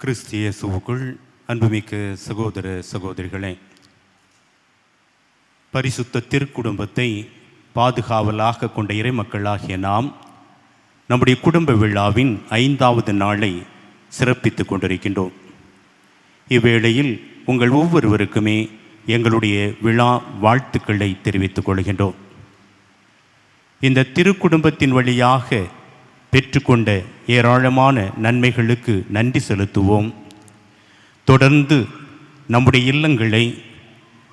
கிறிஸ்து இயேசுவுக்குள் அன்புமிக்க சகோதர சகோதரிகளே பரிசுத்த திருக்குடும்பத்தை பாதுகாவலாக கொண்ட இறைமக்களாகிய நாம் நம்முடைய குடும்ப விழாவின் ஐந்தாவது நாளை சிறப்பித்து கொண்டிருக்கின்றோம். இவ்வேளையில் உங்கள் ஒவ்வொருவருக்குமே எங்களுடைய விழா வாழ்த்துக்களை தெரிவித்துக் கொள்கின்றோம். இந்த திருக்குடும்பத்தின் வழியாக பெற்றுக்கொண்ட ஏராளமான நன்மைகளுக்கு நன்றி செலுத்துவோம். தொடர்ந்து நம்முடைய இல்லங்களை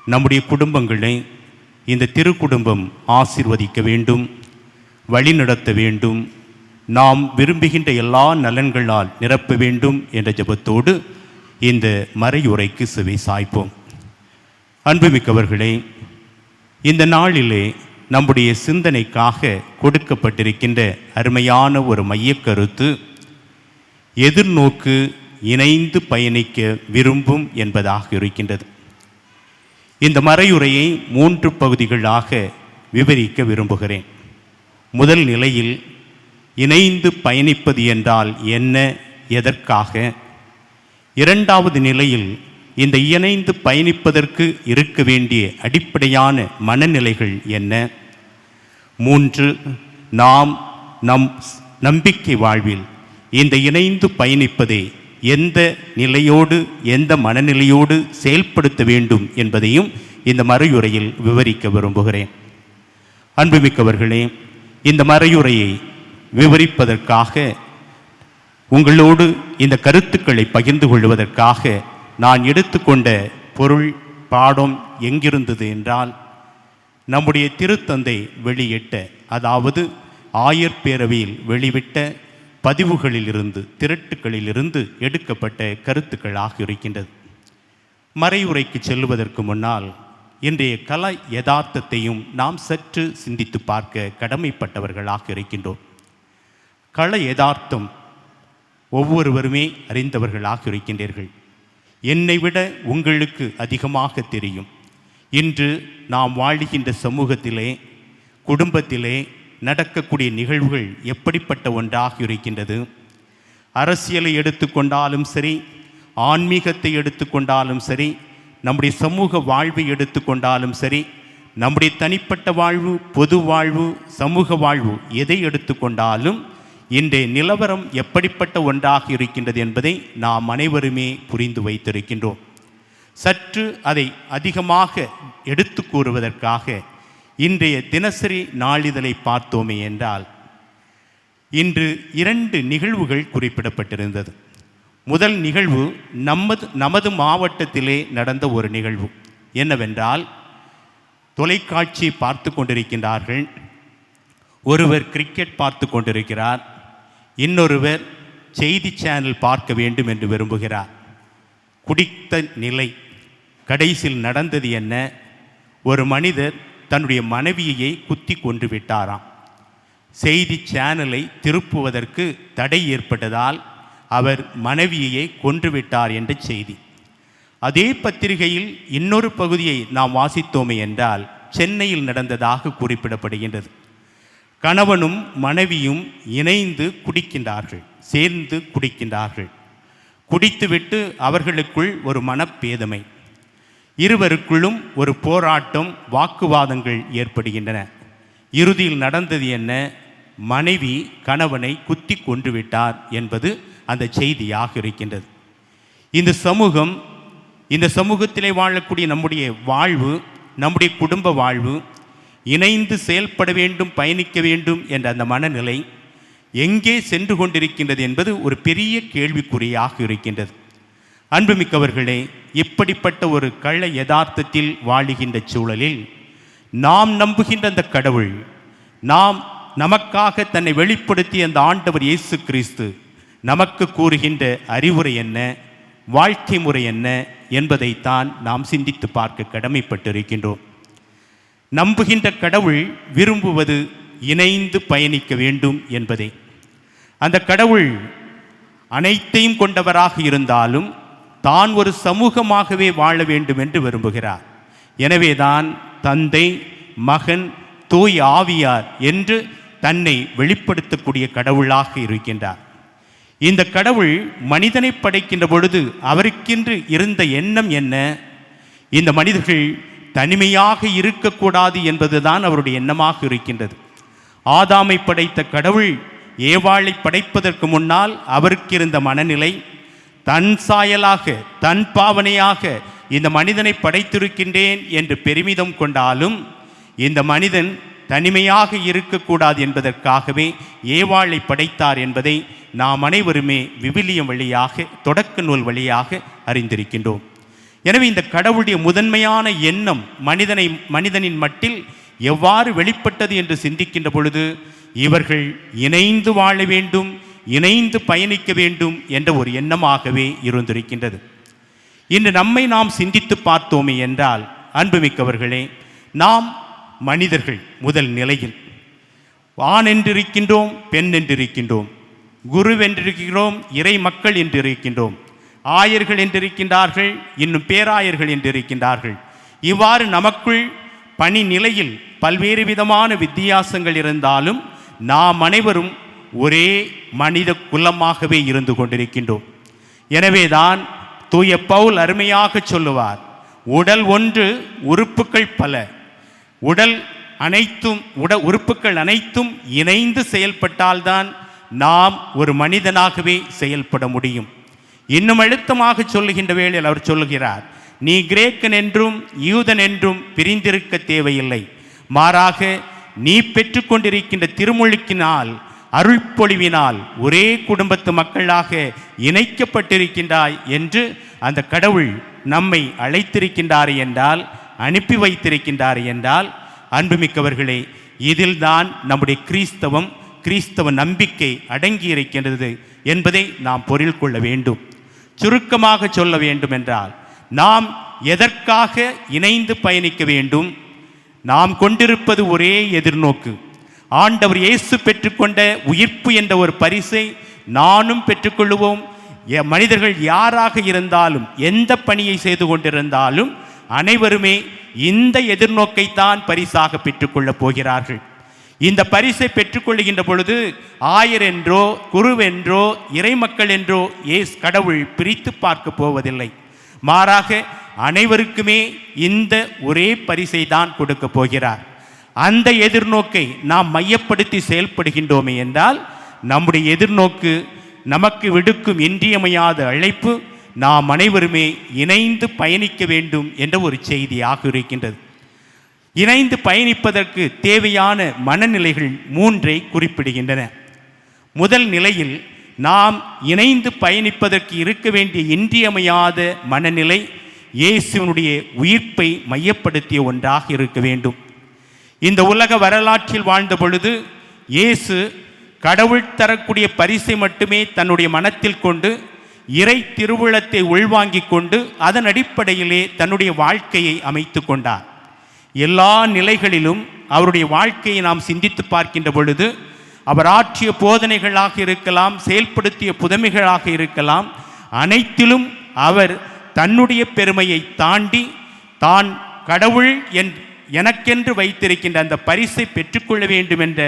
நம்முடைய குடும்பங்களை இந்த திருக்குடும்பம் ஆசிர்வதிக்க வேண்டும் வழிநடத்த வேண்டும். நாம் விரும்புகின்ற எல்லா நலன்களால் நிரப்ப வேண்டும் என்ற ஜெபத்தோடு இந்த மறையுரைக்கு சுவை சாய்ப்போம். அன்புமிக்கவர்களே இந்த நாளிலே நம்முடைய சிந்தனைக்காக கொடுக்கப்பட்டிருக்கின்ற அருமையான ஒரு மையக்கருத்து எதிர்நோக்கு இணைந்து பயணிக்க விரும்பும் என்பதாக இருக்கின்றது. இந்த மறையுரையை மூன்று பகுதிகளாக விவரிக்க விரும்புகிறேன். முதல் நிலையில் இணைந்து பயணிப்பது என்றால் என்ன எதற்காக? இரண்டாவது நிலையில் இந்த இணைந்து பயணிப்பதற்கு இருக்க வேண்டிய அடிப்படையான மனநிலைகள் என்ன? மூன்று நாம் நம் நம்பிக்கை வாழ்வில் இந்த இணைந்து பயணிப்பதை எந்த நிலையோடு எந்த மனநிலையோடு செயல்படுத்த வேண்டும் என்பதையும் இந்த மறையுரையில் விவரிக்க விரும்புகிறேன். அன்புமிக்கவர்களே இந்த மறையுரையை விவரிப்பதற்காக உங்களோடு இந்த கருத்துக்களை பகிர்ந்து கொள்வதற்காக நான் எடுத்துக்கொண்ட பொருள் பாடம் எங்கிருந்தது என்றால் நம்முடைய திருத்தந்தை வெளியிட்ட அதாவது ஆயர் பேரவையில் வெளிவிட்ட பதிவுகளிலிருந்து திரட்டுக்களிலிருந்து எடுக்கப்பட்ட கருத்துக்களாக இருக்கின்றது. மறைவுரைக்கு செல்லுவதற்கு முன்னால் இன்றைய கல யதார்த்தத்தையும் நாம் சற்று சிந்தித்து பார்க்க கடமைப்பட்டவர்களாக இருக்கின்றோம். கள யதார்த்தம் ஒவ்வொருவருமே அறிந்தவர்களாக இருக்கின்றீர்கள். என்னை விட உங்களுக்கு அதிகமாக தெரியும். இன்று நாம் வாழ்கின்ற சமூகத்திலே குடும்பத்திலே நடக்கக்கூடிய நிகழ்வுகள் எப்படிப்பட்ட ஒன்றாக இருக்கின்றது? அரசியலை எடுத்துக்கொண்டாலும் சரி ஆன்மீகத்தை எடுத்துக்கொண்டாலும் சரி நம்முடைய சமூக வாழ்வை எடுத்துக்கொண்டாலும் சரி நம்முடைய தனிப்பட்ட வாழ்வு பொது வாழ்வு சமூக வாழ்வு எதை எடுத்துக்கொண்டாலும் இன்றைய நிலவரம் எப்படிப்பட்ட ஒன்றாக இருக்கின்றது என்பதை நாம் அனைவருமே புரிந்து வைத்திருக்கின்றோம். சற்று அதை அதிகமாக எடுத்து கூறுவதற்காக இன்றைய தினசரி நாளிதழை பார்த்தோமே என்றால் இன்று இரண்டு நிகழ்வுகள் குறிப்பிடப்பட்டிருந்தது. முதல் நிகழ்வு நமது நமது மாவட்டத்திலே நடந்த ஒரு நிகழ்வு. என்னவென்றால் தொலைக்காட்சி பார்த்து கொண்டிருக்கின்றார்கள். ஒருவர் கிரிக்கெட் பார்த்து கொண்டிருக்கிறார். இன்னொருவர் செய்தி சேனல் பார்க்க வேண்டும் என்று விரும்புகிறார். குடித்த நிலை கடைசியில் நடந்தது என்ன? ஒரு மனிதர் தன்னுடைய மனைவியை குத்தி கொன்று விட்டாராம். செய்தி சேனலை திருப்புவதற்கு தடை ஏற்பட்டதால் அவர் மனைவியை கொன்றுவிட்டார் என்ற செய்தி. அதே பத்திரிகையில் இன்னொரு பகுதியை நாம் வாசித்தோமே என்றால் சென்னையில் நடந்ததாக குறிப்பிடப்படுகின்றது. கணவனும் மனைவியும் இணைந்து குடிக்கின்றார்கள் சேர்ந்து குடிக்கின்றார்கள். குடித்துவிட்டு அவர்களுக்குள் ஒரு மனப்பேதமை. இருவருக்குள்ளும் ஒரு போராட்டம் வாக்குவாதங்கள் ஏற்படுகின்றன. இறுதியில் நடந்தது என்ன? மனைவி கணவனை குத்தி கொன்று விட்டார் என்பது அந்த செய்தியாக இருக்கின்றது. இந்த சமூகம் இந்த சமூகத்திலே வாழக்கூடிய நம்முடைய வாழ்வு நம்முடைய குடும்ப வாழ்வு இணைந்து செயல்பட வேண்டும் பயணிக்க வேண்டும் என்ற அந்த மனநிலை எங்கே சென்று கொண்டிருக்கின்றது என்பது ஒரு பெரிய கேள்விக்குறியாக இருக்கின்றது. அன்புமிக்கவர்களே இப்படிப்பட்ட ஒரு கள்ள யதார்த்தத்தில் வாழுகின்ற சூழலில் நாம் நம்புகின்ற அந்த கடவுள் நாம் நமக்காக தன்னை வெளிப்படுத்திய அந்த ஆண்டவர் இயேசு கிறிஸ்து நமக்கு கூறுகின்ற அறிவுரை என்ன வாழ்க்கை முறை என்ன என்பதைத்தான் நாம் சிந்தித்து பார்க்க கடமைப்பட்டிருக்கின்றோம். நம்புகின்ற கடவுள் விரும்புவது இணைந்து பயணிக்க வேண்டும் என்பதே. அந்த கடவுள் அனைத்தையும் கொண்டவராக இருந்தாலும் தான் ஒரு சமூகமாகவே வாழ வேண்டும் என்று விரும்புகிறார். எனவேதான் தந்தை மகன் தூய் ஆவியார் என்று தன்னை வெளிப்படுத்தக்கூடிய கடவுளாக இருக்கின்றார். இந்த கடவுள் மனிதனை படைக்கின்ற பொழுது அவருக்கென்று இருந்த எண்ணம் என்ன? இந்த மனிதர்கள் தனிமையாக இருக்கக்கூடாது என்பதுதான் அவருடைய எண்ணமாக இருக்கின்றது. ஆதாமை படைத்த கடவுள் ஏவாளை படைப்பதற்கு முன்னால் அவருக்கு இருந்த மனநிலை தன் சாயலாக தன் பாவனையாக இந்த மனிதனை படைத்திருக்கின்றேன் என்று பெருமிதம் கொண்டாலும் இந்த மனிதன் தனிமையாக இருக்கக்கூடாது என்பதற்காகவே ஏவாளை படைத்தார் என்பதை நாம் அனைவருமே விவிலியம் வழியாக தொடக்க நூல் வழியாக அறிந்திருக்கின்றோம். எனவே இந்த கடவுளுடைய முதன்மையான எண்ணம் மனிதனை மனிதனின் மட்டில் எவ்வாறு வெளிப்பட்டது என்று சிந்திக்கின்ற பொழுது இவர்கள் இணைந்து வாழ வேண்டும் இணைந்து பயணிக்க வேண்டும் என்ற ஒரு எண்ணமாகவே இருந்திருக்கின்றது. இன்று நம்மை நாம் சிந்தித்து பார்த்தோமே என்றால் அன்புமிக்கவர்களே நாம் மனிதர்கள் முதல் நிலையில். ஆண் என்றிருக்கின்றோம் பெண் என்றிருக்கின்றோம் குரு என்றிருக்கிறோம் இறை மக்கள் என்றிருக்கின்றோம். ஆயர்கள் என்றிருக்கின்றார்கள் இன்னும் பேராயர்கள் என்றிருக்கின்றார்கள். இவ்வாறு நமக்குள் பணி நிலையில் பல்வேறு விதமான வித்தியாசங்கள் இருந்தாலும் நாம் அனைவரும் ஒரே மனித குலமாகவே இருந்து கொண்டிருக்கின்றோம். எனவேதான் தூய பவுல் அருமையாக சொல்லுவார் உடல் ஒன்று உறுப்புகள் பல. உடல் அனைத்தும் உட உறுப்புகள் அனைத்தும் இணைந்து செயல்பட்டால்தான் நாம் ஒரு மனிதனாகவே செயல்பட முடியும். இன்னும் அழுத்தமாக சொல்லுகின்ற வேளையில் அவர் சொல்லுகிறார் நீ கிரேக்கன் என்றும் யூதன் என்றும் பிரிந்திருக்க தேவையில்லை. மாறாக நீ பெற்றுக்கொண்டிருக்கின்ற திருமொழிக்கினால் அருள்பொழிவினால் ஒரே குடும்பத்து மக்களாக இணைக்கப்பட்டிருக்கின்றாய் என்று அந்த கடவுள் நம்மை அழைத்திருக்கின்றார் என்றால் அனுப்பி வைத்திருக்கின்றார் என்றால் அன்புமிக்கவர்களே இதில்தான் நம்முடைய கிறிஸ்தவம் கிறிஸ்தவ நம்பிக்கை அடங்கி இருக்கின்றது என்பதை நாம் பொருள் கொள்ள வேண்டும். சுருக்கமாக சொல்ல வேண்டும் என்றால் நாம் எதற்காக இணைந்து பயணிக்க வேண்டும்? நாம் கொண்டிருப்பது ஒரே எதிர்நோக்கு. ஆண்டவர் இயேசு பெற்றுக்கொண்ட உயிர்ப்பு என்ற ஒரு பரிசை நானும் பெற்றுக்கொள்ளுவோம். மனிதர்கள் யாராக இருந்தாலும் எந்த பணியை செய்து கொண்டிருந்தாலும் அனைவருமே இந்த எதிர்நோக்கைத்தான் பரிசாக பெற்றுக்கொள்ளப் போகிறார்கள். இந்த பரிசை பெற்றுக்கொள்ளுகின்ற பொழுது ஆயர் என்றோ குருவென்றோ இறைமக்கள் என்றோ ஏஸ் கடவுள் பிரித்து பார்க்க போவதில்லை. மாறாக அனைவருக்குமே இந்த ஒரே பரிசை தான் கொடுக்க போகிறார். அந்த எதிர்நோக்கை நாம் மையப்படுத்தி செயல்படுகின்றோமே என்றால் நம்முடைய எதிர்நோக்கு நமக்கு விடுக்கும் இன்றியமையாத அழைப்பு நாம் அனைவருமே இணைந்து பயணிக்க வேண்டும் என்ற ஒரு செய்தியாக இருக்கின்றது. இணைந்து பயணிப்பதற்கு தேவையான மனநிலைகள் மூன்றை குறிப்பிடுகின்றன. முதல் நிலையில் நாம் இணைந்து பயணிப்பதற்கு இருக்க வேண்டிய இன்றியமையாத மனநிலை இயேசுவினுடைய உயிர்ப்பை மையப்படுத்திய ஒன்றாக இருக்க வேண்டும். இந்த உலக வரலாற்றில் வாழ்ந்த பொழுது இயேசு கடவுள் தரக்கூடிய பரிசை மட்டுமே தன்னுடைய மனத்தில் கொண்டு இறை திருவிழத்தை உள்வாங்கிக் கொண்டு அதன் அடிப்படையிலே தன்னுடைய வாழ்க்கையை அமைத்து கொண்டார். எல்லா நிலைகளிலும் அவருடைய வாழ்க்கையை நாம் சிந்தித்து பார்க்கின்ற பொழுது அவர் ஆற்றிய போதனைகளாக இருக்கலாம் செயல்படுத்திய புதமைகளாக இருக்கலாம் அனைத்திலும் அவர் தன்னுடைய பெருமையை தாண்டி தான் கடவுள் என் எனக்கென்று வைத்திருக்கின்ற அந்த பரிசை பெற்றுக்கொள்ள வேண்டும் என்ற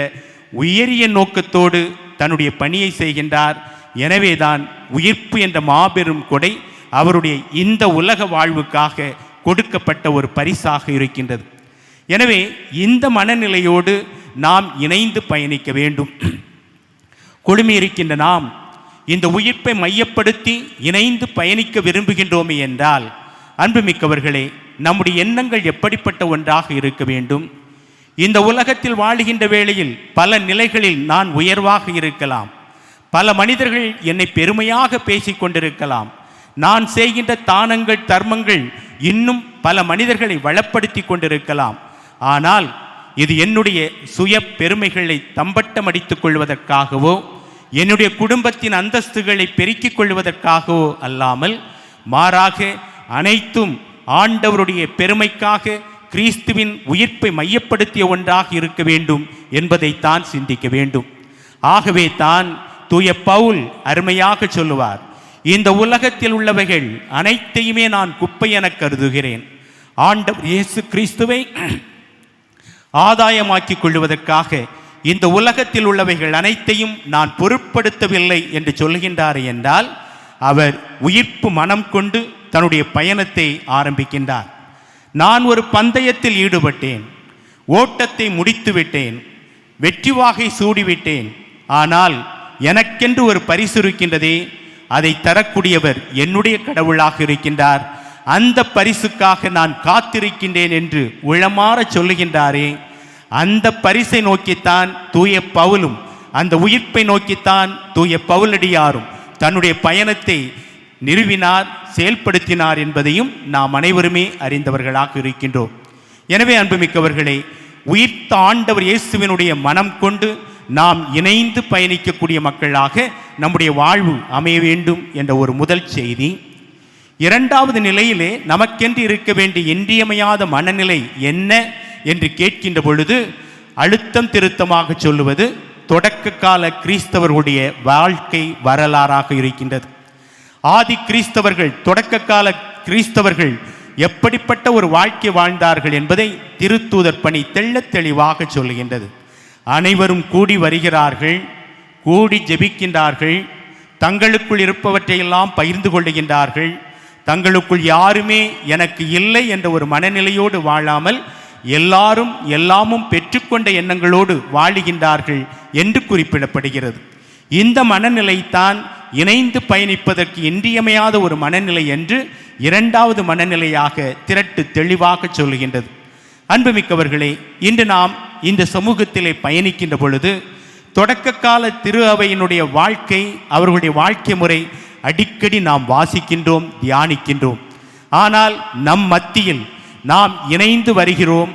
உயரிய நோக்கத்தோடு தன்னுடைய பணியை செய்கின்றார். எனவேதான் உயிர்ப்பு என்ற மாபெரும் கொடை அவருடைய இந்த உலக வாழ்வுக்காக கொடுக்கப்பட்ட ஒரு பரிசாக இருக்கின்றது. எனவே இந்த மனநிலையோடு நாம் இணைந்து பயணிக்க வேண்டும். கொடுமை இருக்கின்ற நாம் இந்த உயிர்ப்பை மையப்படுத்தி இணைந்து பயணிக்க விரும்புகின்றோமே என்றால் அன்புமிக்கவர்களே நம்முடைய எண்ணங்கள் எப்படிப்பட்ட ஒன்றாக இருக்க வேண்டும்? இந்த உலகத்தில் வாழுகின்ற வேளையில் பல நிலைகளில் நான் உயர்வாக இருக்கலாம். பல மனிதர்கள் என்னை பெருமையாக பேசிக்கொண்டிருக்கலாம் நான் செய்கின்ற தானங்கள் தர்மங்கள் இன்னும் பல மனிதர்களை வளப்படுத்தி கொண்டிருக்கலாம். ஆனால் இது என்னுடைய சுய பெருமைகளை தம்பட்டம் அடித்துக் கொள்வதற்காகவோ என்னுடைய குடும்பத்தின் அந்தஸ்துகளை பெருக்கிக் கொள்வதற்காகவோ அல்லாமல் மாறாக அனைத்தும் ஆண்டவருடைய பெருமைக்காக கிறிஸ்துவின் உயிர்ப்பை மையப்படுத்திய ஒன்றாக இருக்க வேண்டும் என்பதைத்தான் சிந்திக்க வேண்டும். ஆகவே தான் தூய பவுல் அருமையாக சொல்லுவார் இந்த உலகத்தில் உள்ளவைகள் அனைத்தையுமே நான் குப்பை என கருதுகிறேன். ஆண்டவர் இயேசு கிறிஸ்துவை ஆதாயமாக்கிக் கொள்வதற்காக இந்த உலகத்தில் உள்ளவைகள் அனைத்தையும் நான் பொருட்படுத்தவில்லை என்று சொல்கின்றார் என்றால் அவர் உயிர்ப்பு மனம் கொண்டு தன்னுடைய பயணத்தை ஆரம்பிக்கின்றார். நான் ஒரு பந்தயத்தில் ஈடுபட்டேன் ஓட்டத்தை முடித்து விட்டேன் வெற்றி வாகை சூடிவிட்டேன் ஆனால் எனக்கென்று ஒரு பரிசு இருக்கின்றதே அதை தரக்கூடியவர் என்னுடைய கடவுளாக இருக்கின்றார். அந்த பரிசுக்காக நான் காத்திருக்கின்றேன் என்று உளமாற சொல்லுகின்றாரே அந்த பரிசை நோக்கித்தான் தூய பவுலும் அந்த உயிர்ப்பை நோக்கித்தான் தூய பவுலடியாரும் தன்னுடைய பயணத்தை நிறுவினார் செயல்படுத்தினார் என்பதையும் நாம் அனைவருமே அறிந்தவர்களாக இருக்கின்றோம். எனவே அன்புமிக்கவர்களே உயிர்த்த ஆண்டவர் இயேசுவினுடைய மனம் கொண்டு நாம் இணைந்து பயணிக்கக்கூடிய மக்களாக நம்முடைய வாழ்வு அமைய வேண்டும் என்ற ஒரு முதல் செய்தி. இரண்டாவது நிலையிலே நமக்கென்று இருக்க வேண்டிய இன்றியமையாத மனநிலை என்ன? என்று கேட்கின்ற பொழுது அழுத்தம் திருத்தமாக சொல்லுவது தொடக்க கால கிறிஸ்தவர்களுடைய வாழ்க்கை வரலாறாக இருக்கின்றது. ஆதி கிறிஸ்தவர்கள் தொடக்க கால கிறிஸ்தவர்கள் எப்படிப்பட்ட ஒரு வாழ்க்கை வாழ்ந்தார்கள் என்பதை திருத்தூதர் பணி தெள்ள தெளிவாக சொல்லுகின்றது. அனைவரும் கூடி வருகிறார்கள் கூடி ஜெபிக்கின்றார்கள் தங்களுக்குள் இருப்பவற்றையெல்லாம் பகிர்ந்து கொள்ளுகின்றார்கள். தங்களுக்குள் யாருமே எனக்கு இல்லை என்ற ஒரு மனநிலையோடு வாழாமல் எல்லாரும் எல்லாமும் பெற்றுக்கொண்ட எண்ணங்களோடு வாழுகின்றார்கள் என்று குறிப்பிடப்படுகிறது. இந்த மனநிலைத்தான் இணைந்து பயணிப்பதற்கு இன்றியமையாத ஒரு மனநிலை என்று இரண்டாவது மனநிலையாக திரட்டு தெளிவாக சொல்லுகின்றது. அன்புமிக்கவர்களே இன்று நாம் இந்த சமூகத்திலே பயணிக்கின்ற பொழுது தொடக்க கால திரு அவையினுடைய வாழ்க்கை அவர்களுடைய வாழ்க்கை முறை அடிக்கடி நாம் வாசிக்கின்றோம் தியானிக்கின்றோம். ஆனால் நம் மத்தியில் நாம் இணைந்து வருகிறோம்.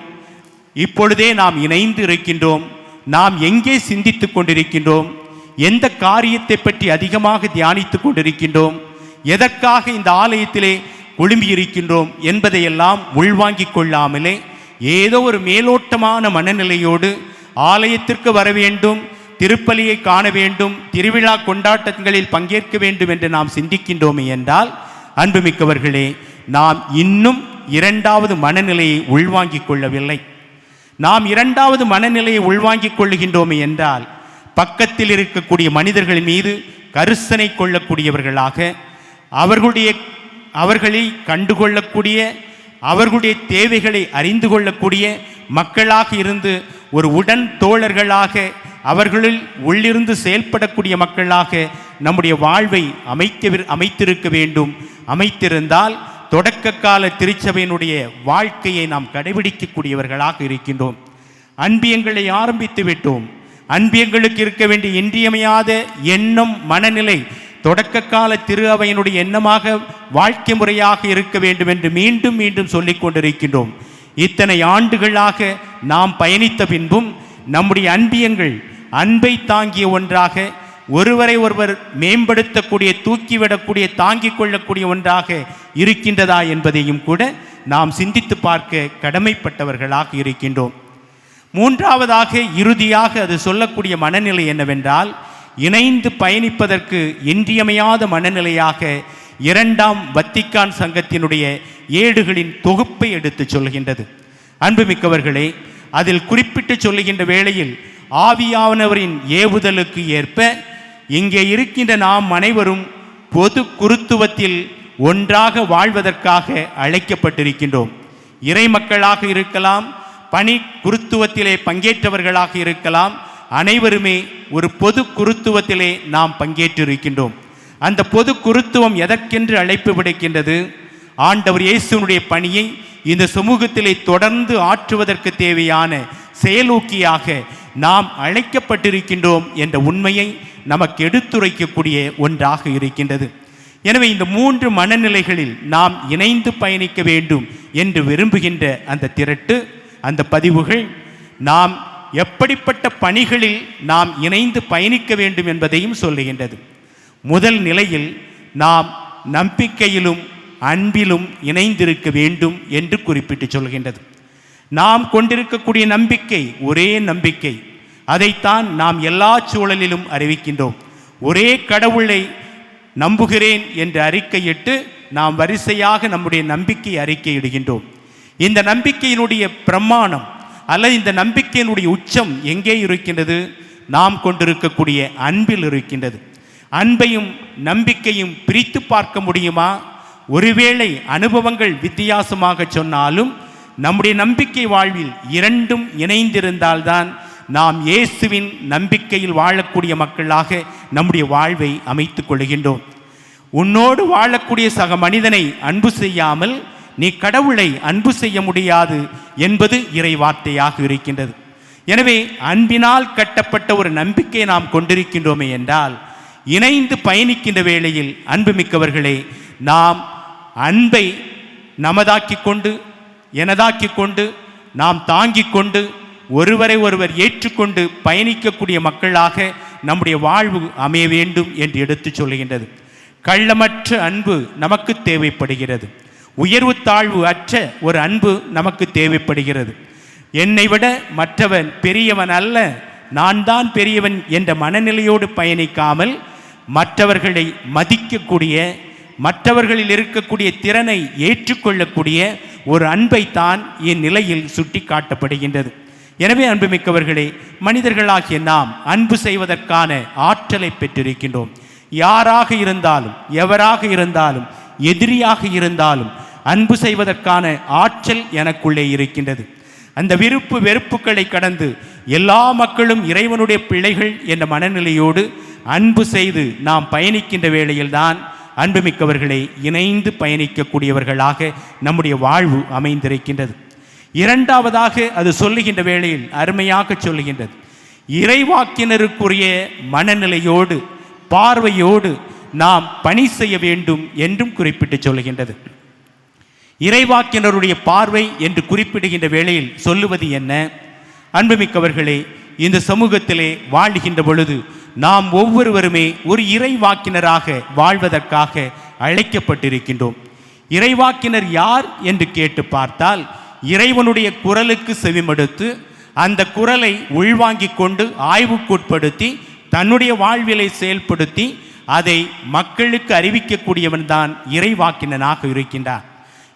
இப்பொழுதே நாம் இணைந்து இருக்கின்றோம். நாம் எங்கே சிந்தித்து கொண்டிருக்கின்றோம். எந்த காரியத்தை பற்றி அதிகமாக தியானித்து கொண்டிருக்கின்றோம். எதற்காக இந்த ஆலயத்திலே குழும்பி இருக்கின்றோம் என்பதையெல்லாம் உள்வாங்கிக் கொள்ளாமலே ஏதோ ஒரு மேலோட்டமான மனநிலையோடு ஆலயத்திற்கு வர வேண்டும் திருப்பலியை காண வேண்டும் திருவிழா கொண்டாட்டங்களில் பங்கேற்க வேண்டும் என்று நாம் சிந்திக்கின்றோமே என்றால் அன்புமிக்கவர்களே நாம் இன்னும் இரண்டாவது மனநிலையை உள்வாங்கிக் கொள்ளவில்லை. நாம் இரண்டாவது மனநிலையை உள்வாங்கிக் கொள்ளுகின்றோமே என்றால் பக்கத்தில் இருக்கக்கூடிய மனிதர்கள் மீது கரிசனை கொள்ளக்கூடியவர்களாக அவர்களுடைய அவர்களை கண்டுகொள்ளக்கூடிய அவர்களுடைய தேவைகளை அறிந்து கொள்ளக்கூடிய மக்களாக இருந்து ஒரு உடன் தோழர்களாக அவர்களில் உள்ளிருந்து செயல்படக்கூடிய மக்களாக நம்முடைய வாழ்வை அமைக்க அமைத்திருக்க வேண்டும். அமைத்திருந்தால் தொடக்க கால திருச்சபையினுடைய வாழ்க்கையை நாம் கடைபிடிக்கக்கூடியவர்களாக இருக்கின்றோம். அன்பியங்களை ஆரம்பித்து விட்டோம். அன்பியங்களுக்கு இருக்க வேண்டிய இன்றியமையாத எண்ணம் மனநிலை தொடக்க கால திரு அவையினுடைய எண்ணமாக வாழ்க்கை முறையாக இருக்க வேண்டும் என்று மீண்டும் மீண்டும் சொல்லிக் கொண்டிருக்கின்றோம். இத்தனை ஆண்டுகளாக நாம் பயணித்த பின்பும் நம்முடைய அன்பியங்கள் அன்பை தாங்கிய ஒன்றாக ஒருவரை ஒருவர் மேம்படுத்தக்கூடிய தூக்கிவிடக்கூடிய தாங்கிக் கொள்ளக்கூடிய ஒன்றாக இருக்கின்றதா என்பதையும் கூட நாம் சிந்தித்து பார்க்க கடமைப்பட்டவர்களாக இருக்கின்றோம். மூன்றாவதாக இறுதியாக அது சொல்லக்கூடிய மனநிலை என்னவென்றால் இணைந்து பயணிப்பதற்கு இன்றியமையாத மனநிலையாக இரண்டாம் வத்திக்கான் சங்கத்தினுடைய ஏடுகளின் தொகுப்பை எடுத்துச் சொல்கின்றது. அன்புமிக்கவர்களே அதில் குறிப்பிட்டு சொல்லுகின்ற வேளையில் ஆவியானவரின் ஏவுதலுக்கு ஏற்ப இங்கே இருக்கின்ற நாம் அனைவரும் பொது குருத்துவத்தில் ஒன்றாக வாழ்வதற்காக அழைக்கப்பட்டிருக்கின்றோம். இறை மக்களாக இருக்கலாம் பணி குருத்துவத்திலே பங்கேற்றவர்களாக இருக்கலாம் அனைவருமே ஒரு பொது குருத்துவத்திலே நாம் பங்கேற்றிருக்கின்றோம். அந்த பொது குருத்துவம் எதற்கென்று அழைப்பு விடுக்கின்றது? ஆண்டவர் இயேசுனுடைய பணியை இந்த சமூகத்திலே தொடர்ந்து ஆற்றுவதற்கு தேவையான செயலூக்கியாக நாம் அழைக்கப்பட்டிருக்கின்றோம் என்ற உண்மையை நமக்கு எடுத்துரைக்கக்கூடிய ஒன்றாக இருக்கின்றது. எனவே இந்த மூன்று மனநிலைகளில் நாம் இணைந்து பயணிக்க வேண்டும் என்று விரும்புகின்ற அந்த திரட்டு அந்த பதிவுகள் நாம் எப்படிப்பட்ட பணிகளில் நாம் இணைந்து பயணிக்க வேண்டும் என்பதையும் சொல்லுகின்றது. முதல் நிலையில் நாம் நம்பிக்கையிலும் அன்பிலும் இணைந்திருக்க வேண்டும் என்று குறிப்பிட்டு சொல்கின்றது. நாம் கொண்டிருக்கக்கூடிய நம்பிக்கை ஒரே நம்பிக்கை. அதைத்தான் நாம் எல்லா சூழலிலும் அறிவிக்கின்றோம். ஒரே கடவுளை நம்புகிறேன் என்று அறிக்கையிட்டு நாம் வரிசையாக நம்முடைய நம்பிக்கை அறிக்கையிடுகின்றோம். இந்த நம்பிக்கையினுடைய பிரமாணம் அல்லது இந்த நம்பிக்கையினுடைய உச்சம் எங்கே இருக்கின்றது? நாம் கொண்டிருக்கக்கூடிய அன்பில் இருக்கின்றது. அன்பையும் நம்பிக்கையும் பிரித்து பார்க்க முடியுமா? ஒருவேளை அனுபவங்கள் வித்தியாசமாக சொன்னாலும் நம்முடைய நம்பிக்கை வாழ்வில் இரண்டும் இணைந்திருந்தால்தான் நாம் இயேசுவின் நம்பிக்கையில் வாழக்கூடிய மக்களாக நம்முடைய வாழ்வை அமைத்துக் கொள்கின்றோம். உன்னோடு வாழக்கூடிய சக மனிதனை அன்பு செய்யாமல் நீ கடவுளை அன்பு செய்ய முடியாது என்பது இறை வார்த்தையாக இருக்கின்றது. எனவே அன்பினால் கட்டப்பட்ட ஒரு நம்பிக்கையை நாம் கொண்டிருக்கின்றோமே என்றால் இணைந்து பயணிக்கின்ற வேளையில் அன்புமிக்கவர்களே நாம் அன்பை நமதாக்கி கொண்டு எனதாக்கி கொண்டு நாம் தாங்கிக் கொண்டு ஒருவரை ஒருவர் ஏற்றுக்கொண்டு பயணிக்கக்கூடிய மக்களாக நம்முடைய வாழ்வு அமைய வேண்டும் என்று எடுத்துச் சொல்கின்றது கள்ளமற்ற அன்பு நமக்கு தேவைப்படுகிறது. உயர்வு தாழ்வு அற்ற ஒரு அன்பு நமக்கு தேவைப்படுகிறது. என்னை விட மற்றவன் பெரியவன் அல்ல நான் தான் பெரியவன் என்ற மனநிலையோடு பயணிக்காமல் மற்றவர்களை மதிக்கக்கூடிய மற்றவர்களில் இருக்கக்கூடிய திறனை ஏற்றுக்கொள்ளக்கூடிய ஒரு அன்பைத்தான் இந்நிலையில் சுட்டி காட்டப்படுகின்றது எனவே அன்புமிக்கவர்களே மனிதர்களாகிய நாம் அன்பு செய்வதற்கான ஆற்றலை பெற்றிருக்கின்றோம். யாராக இருந்தாலும் எவராக இருந்தாலும் எதிரியாக இருந்தாலும் அன்பு செய்வதற்கான ஆற்றல் எனக்குள்ளே இருக்கின்றது. அந்த விருப்பு வெறுப்புகளை கடந்து எல்லா மக்களும் இறைவனுடைய பிள்ளைகள் என்ற மனநிலையோடு அன்பு செய்து நாம் பயணிக்கின்ற வேளையில்தான் அன்புமிக்கவர்களை இணைந்து பயணிக்கக்கூடியவர்களாக நம்முடைய வாழ்வு அமைந்திருக்கின்றது. இரண்டாவதாக அது சொல்லுகின்ற வேளையில் அருமையாக சொல்லுகின்றது. இறைவாக்கினருக்குரிய மனநிலையோடு பார்வையோடு நாம் பணி செய்ய வேண்டும் என்றும் குறிப்பிட்டு சொல்லுகின்றது. இறைவாக்கினருடைய பார்வை என்று குறிப்பிடுகின்ற வேளையில் சொல்லுவது என்ன? அன்புமிக்கவர்களே இந்த சமூகத்திலே வாழ்கின்ற பொழுது நாம் ஒவ்வொருவருமே ஒரு இறைவாக்கினராக வாழ்வதற்காக அழைக்கப்பட்டிருக்கின்றோம். இறைவாக்கினர் யார் என்று கேட்டு பார்த்தால் இறைவனுடைய குரலுக்கு செவிமடுத்து அந்த குரலை உள்வாங்கிக் கொண்டு ஆய்வுக்குட்படுத்தி தன்னுடைய வாழ்விலை செயல்படுத்தி அதை மக்களுக்கு அறிவிக்கக்கூடியவன் தான் இறைவாக்கினனாக இருக்கின்றான்.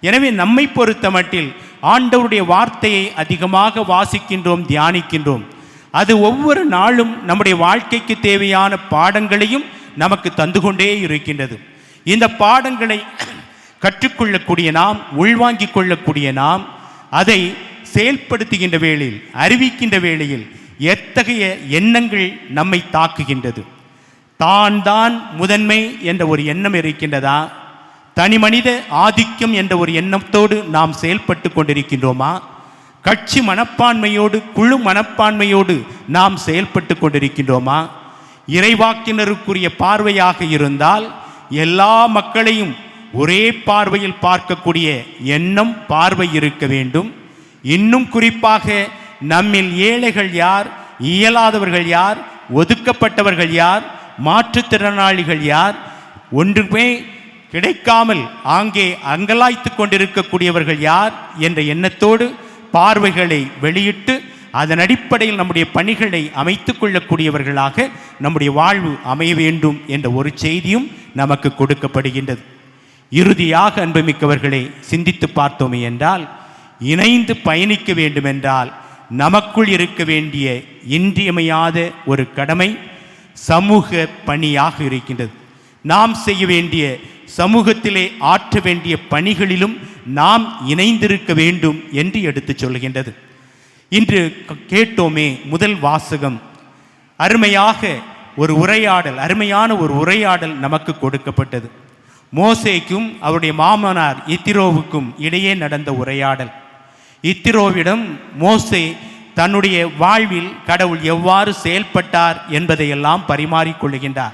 எனவே நம்மை பொறுத்த மட்டில் ஆண்டவருடைய வார்த்தையை அதிகமாக வாசிக்கின்றோம் தியானிக்கின்றோம். அது ஒவ்வொரு நாளும் நம்முடைய வாழ்க்கைக்கு தேவையான பாடங்களையும் நமக்கு தந்து கொண்டே இருக்கின்றது. இந்த பாடங்களை கற்றுக்கொள்ளக்கூடிய நாம் உள்வாங்கிக் கொள்ளக்கூடிய நாம் அதை செயல்படுத்துகின்ற வேளையில் அறிவிக்கின்ற வேளையில் எத்தகைய எண்ணங்கள் நம்மை தாக்குகின்றது? தான் தான் முதன்மை என்ற ஒரு எண்ணம் இருக்கின்றதா? தனி மனித ஆதிக்கம் என்ற ஒரு எண்ணத்தோடு நாம் செயல்பட்டு கொண்டிருக்கின்றோமா? கட்சி மனப்பான்மையோடு குழு மனப்பான்மையோடு நாம் செயல்பட்டு கொண்டிருக்கின்றோமா? இறைவாக்கினருக்குரிய பார்வையாக இருந்தால் எல்லா மக்களையும் ஒரே பார்வையில் பார்க்கக்கூடிய எண்ணம் பார்வை இருக்க வேண்டும். இன்னும் குறிப்பாக நம்மில் ஏழைகள் யார் இயலாதவர்கள் யார் ஒதுக்கப்பட்டவர்கள் யார் மாற்றுத்திறனாளிகள் யார் ஒன்றுமே கிடைக்காமல் ஆங்கே அங்கலாய்த்து கொண்டிருக்கக்கூடியவர்கள் யார் என்ற எண்ணத்தோடு பார்வைகளை வெளியிட்டு அதன் அடிப்படையில் நம்முடைய பணிகளை அமைத்து கொள்ளக்கூடியவர்களாக நம்முடைய வாழ்வு அமைய வேண்டும் என்ற ஒரு செய்தியும் நமக்கு கொடுக்கப்படுகின்றது. இறுதியாக அன்புமிக்கவர்களை சிந்தித்து பார்த்தோமே என்றால் இணைந்து பயணிக்க வேண்டுமென்றால் நமக்குள் இருக்க வேண்டிய இன்றியமையாத ஒரு கடமை சமூக பணியாக இருக்கின்றது. நாம் செய்ய வேண்டிய சமூகத்திலே ஆற்ற வேண்டிய பணிகளிலும் நாம் இணைந்திருக்க வேண்டும் என்று எடுத்து சொல்கின்றது. இன்று கேட்டோமே முதல் வாசகம். அருமையாக ஒரு உரையாடல் அருமையான ஒரு உரையாடல் நமக்கு கொடுக்கப்பட்டது. மோசேக்கும் அவருடைய மாமனார் இத்திரோவுக்கும் இடையே நடந்த உரையாடல். இத்திரோவிடம் மோசே தன்னுடைய வாழ்வில் கடவுள் எவ்வாறு செயல்பட்டார் என்பதையெல்லாம் பரிமாறிக்கொள்கின்றார்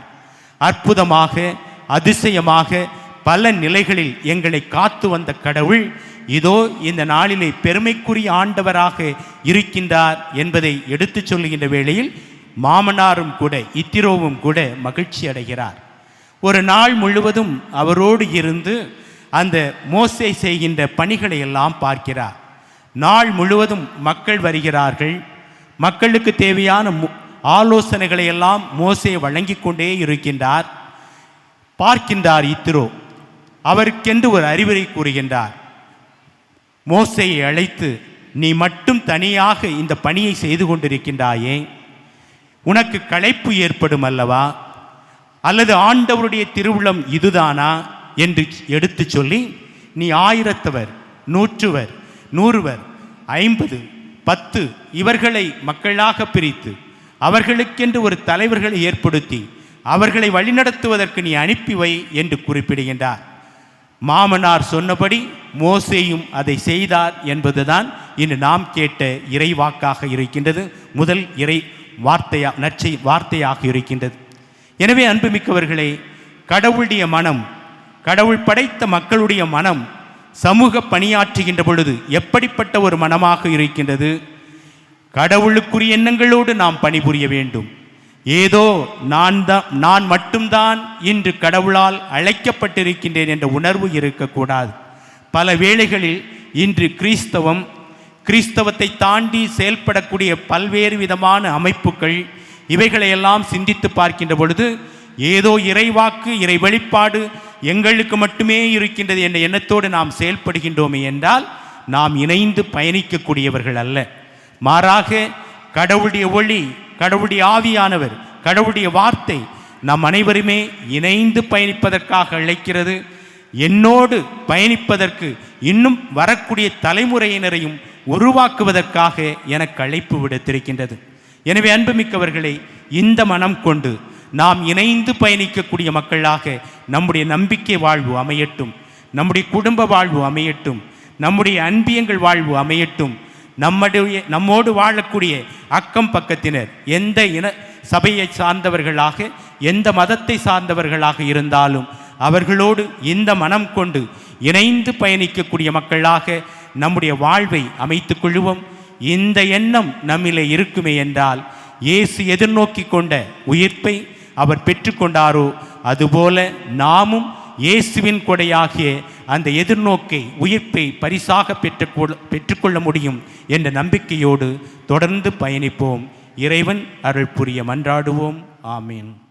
அற்புதமாக அதிசயமாக பல நிலைகளில் எங்களை காத்து வந்த கடவுள் இதோ இந்த நாளிலே பெருமைக்குரிய ஆண்டவராக இருக்கின்றார் என்பதை எடுத்துச் சொல்லுகின்ற வேளையில் மாமனாரும் கூட இத்திரோவும் கூட மகிழ்ச்சி அடைகிறார் ஒரு நாள் முழுவதும் அவரோடு இருந்து அந்த மோசை செய்கின்ற பணிகளை எல்லாம் பார்க்கிறார். நாள் முழுவதும் மக்கள் வருகிறார்கள். மக்களுக்கு தேவையான மு- ஆலோசனைகளை எல்லாம் மோசே வழங்கி கொண்டே இருக்கின்றார். பார்க்கின்றார் இத்திரோ அவருக்கென்று ஒரு அறிவுரை கூறுகின்றார். மோசையை அழைத்து நீ மட்டும் தனியாக இந்த பணியை செய்து கொண்டிருக்கின்றாயே. உனக்கு களைப்பு ஏற்படும் அல்லவா? அல்லது ஆண்டவருடைய திருவுளம் இதுதானா என்று எடுத்துச் சொல்லி நீ ஆயிரத்தவர் நூற்றுவர் நூறுவர் ஐம்பது பத்து இவர்களை மக்களாக பிரித்து அவர்களுக்கென்று ஒரு தலைவர்களை ஏற்படுத்தி அவர்களை வழிநடத்துவதற்கு நீ அனுப்பி வை என்று குறிப்பிடுகின்றார். மாமனார் சொன்னபடி மோசேயும் அதை செய்தார் என்பதுதான் இன்று நாம் கேட்ட இறைவாக்காக இருக்கின்றது. முதல் இறை வார்த்தையா நற்செய் வார்த்தையாக இருக்கின்றது. எனவே அன்புமிக்கவர்களே கடவுளுடைய மனம் கடவுள் படைத்த மக்களுடைய மனம் சமூக பணியாற்றுகின்ற பொழுது எப்படிப்பட்ட ஒரு மனமாக இருக்கின்றது? கடவுளுக்குரிய எண்ணங்களோடு நாம் பணிபுரிய வேண்டும். ஏதோ நான் தான் நான் மட்டும்தான் இன்று கடவுளால் அழைக்கப்பட்டிருக்கின்றேன் என்ற உணர்வு இருக்கக்கூடாது. பல வேளைகளில் இன்று கிறிஸ்தவம் கிறிஸ்தவத்தை தாண்டி செயல்படக்கூடிய பல்வேறு விதமான அமைப்புகள் இவைகளையெல்லாம் சிந்தித்து பார்க்கின்ற பொழுது ஏதோ இறைவாக்கு இறை வெளிப்பாடு எங்களுக்கு மட்டுமே இருக்கின்றது என்ற எண்ணத்தோடு நாம் செயல்படுகின்றோமே என்றால் நாம் இணைந்து பயணிக்கக்கூடியவர்கள் அல்ல. மாறாக கடவுளுடைய ஒளி கடவுளுடைய ஆவியானவர் கடவுளுடைய வார்த்தை நம் அனைவருமே இணைந்து பயணிப்பதற்காக அழைக்கிறது. என்னோடு பயணிப்பதற்கு இன்னும் வரக்கூடிய தலைமுறையினரையும் உருவாக்குவதற்காக எனக்கு அழைப்பு விடுத்திருக்கின்றது. எனவே அன்புமிக்கவர்களை இந்த மனம் கொண்டு நாம் இணைந்து பயணிக்கக்கூடிய மக்களாக நம்முடைய நம்பிக்கை வாழ்வு அமையட்டும் நம்முடைய குடும்ப வாழ்வு அமையட்டும் நம்முடைய அன்பியங்கள் வாழ்வு அமையட்டும் நம்முடைய நம்மோடு வாழக்கூடிய அக்கம் பக்கத்தினர் எந்த இன சபையை சார்ந்தவர்களாக எந்த மதத்தை சார்ந்தவர்களாக இருந்தாலும் அவர்களோடு இந்த மனம் கொண்டு இணைந்து பயணிக்கக்கூடிய மக்களாக நம்முடைய வாழ்வை அமைத்துக் கொள்வோம் இந்த எண்ணம் நம்மிலே இருக்குமே என்றால் இயேசு எதிர்நோக்கி கொண்ட உயிர்ப்பை அவர் பெற்றுக்கொண்டாரோ அதுபோல நாமும் இயேசுவின் கொடையாகிய அந்த எதிர்நோக்கை உயிர்ப்பை பரிசாக பெற்றுக்கொள்ள பெற்றுக்கொள்ள முடியும் என்ற நம்பிக்கையோடு தொடர்ந்து பயணிப்போம். இறைவன் அருள் புரிய மன்றாடுவோம். ஆமீன்.